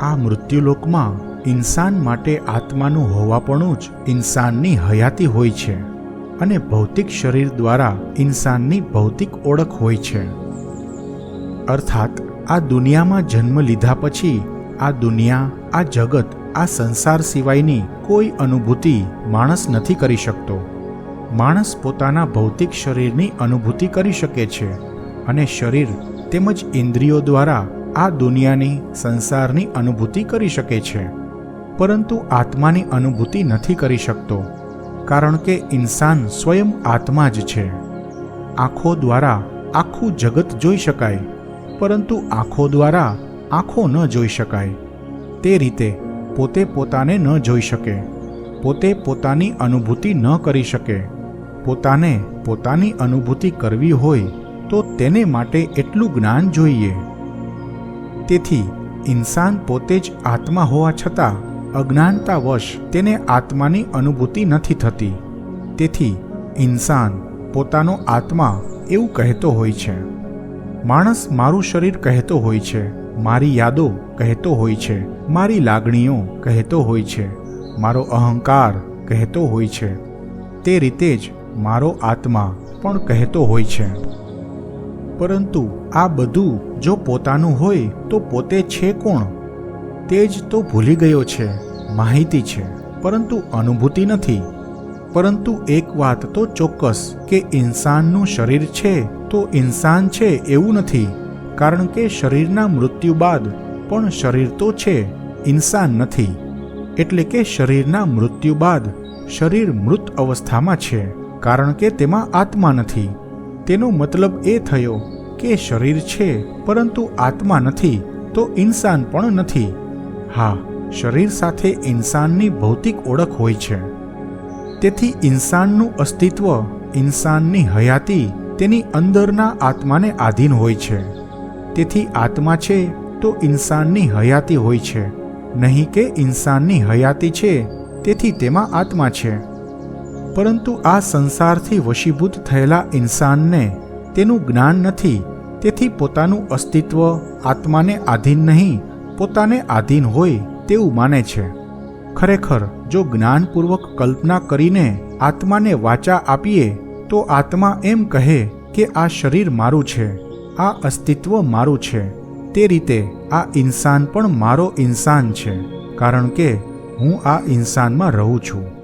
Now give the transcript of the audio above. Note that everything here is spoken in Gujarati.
આ મૃત્યુલોકમાં ઇન્સાન માટે આત્માનું હોવાપણું જ ઇન્સાનની હયાતી હોય છે અને ભૌતિક શરીર દ્વારા ઇન્સાનની ભૌતિક ઓળખ હોય છે. અર્થાત, આ દુનિયામાં જન્મ લીધા પછી આ દુનિયા, આ જગત, આ સંસાર સિવાયની કોઈ અનુભૂતિ માણસ નથી કરી શકતો. માણસ પોતાના ભૌતિક શરીરની અનુભૂતિ કરી શકે છે અને શરીર તેમજ ઇન્દ્રિયો દ્વારા આ દુનિયાની સંસારની અનુભૂતિ કરી શકે છે. પરંતુ આત્માની અનુભૂતિ નથી કરી શકતો, કારણ કે ઇન્સાન સ્વયં આત્મા જ છે. આંખો દ્વારા આખું જગત જોઈ શકાય, પરંતુ આંખો દ્વારા આંખો ન જોઈ શકાય. તે રીતે પોતે પોતાને ન જોઈ શકે, પોતે પોતાની અનુભૂતિ ન કરી શકે. પોતાને પોતાની અનુભૂતિ કરવી હોય તો તેને માટે એટલું જ્ઞાન જોઈએ. તેથી ઇન્સાન પોતે જ આત્મા હોવા છતાં અજ્ઞાનતાવશ તેને આત્માની અનુભૂતિ નથી થતી. તેથી ઇન્સાન પોતાનો આત્મા એવું કહેતો હોય છે. માણસ મારું શરીર કહેતો હોય છે, મારી યાદો કહેતો હોય છે, મારી લાગણીઓ કહેતો હોય છે, મારો અહંકાર કહેતો હોય છે. તે રીતે જ મારો આત્મા પણ કહેતો હોય છે. પરંતુ આ બધું જો પોતાનું હોય તો પોતે છે કોણ? તે જ તો ભૂલી ગયો છે, માહિતી છે, પરંતુ અનુભૂતિ નથી. પરંતુ એક વાત તો ચોક્કસ કે ઇન્સાનનું શરીર છે તો ઇન્સાન છે એવું નથી. કારણ કે શરીરના મૃત્યુ બાદ પણ શરીર તો છે, ઇન્સાન નથી. એટલે કે શરીરના મૃત્યુ બાદ શરીર મૃત અવસ્થામાં છે, કારણ કે તેમાં આત્મા નથી. તેનો મતલબ એ થયો કે શરીર છે, પરંતુ આત્મા નથી, તો ઇન્સાન પણ નથી. હા, શરીર સાથે ઇન્સાનની ભૌતિક ઓળખ હોય છે. તેથી ઇન્સાનનું અસ્તિત્વ, ઇન્સાનની હયાતી, તેની અંદરના આત્માને આધીન હોય છે. તેથી આત્મા છે, તો ઇન્સાનની હયાતી હોય છે. નહીં કે ઇન્સાનની હયાતી છે, તેથી તેમાં આત્મા છે. પરંતુ આ સંસારથી વશીભૂત થયેલા ઇન્સાનને તેનું જ્ઞાન નથી, તેથી પોતાનું અસ્તિત્વ આત્માને આધીન નહીં, પોતાને આધીન હોય તેવું માને છે. ખરેખર, જો જ્ઞાનપૂર્વક કલ્પના કરીને આત્માને વાચા આપીએ, તો આત્મા એમ કહે કે આ શરીર મારું છે, આ અસ્તિત્વ મારું છે. તે રીતે આ ઇન્સાન પણ મારો ઇન્સાન છે, કારણ કે હું આ ઇન્સાનમાં રહું છું.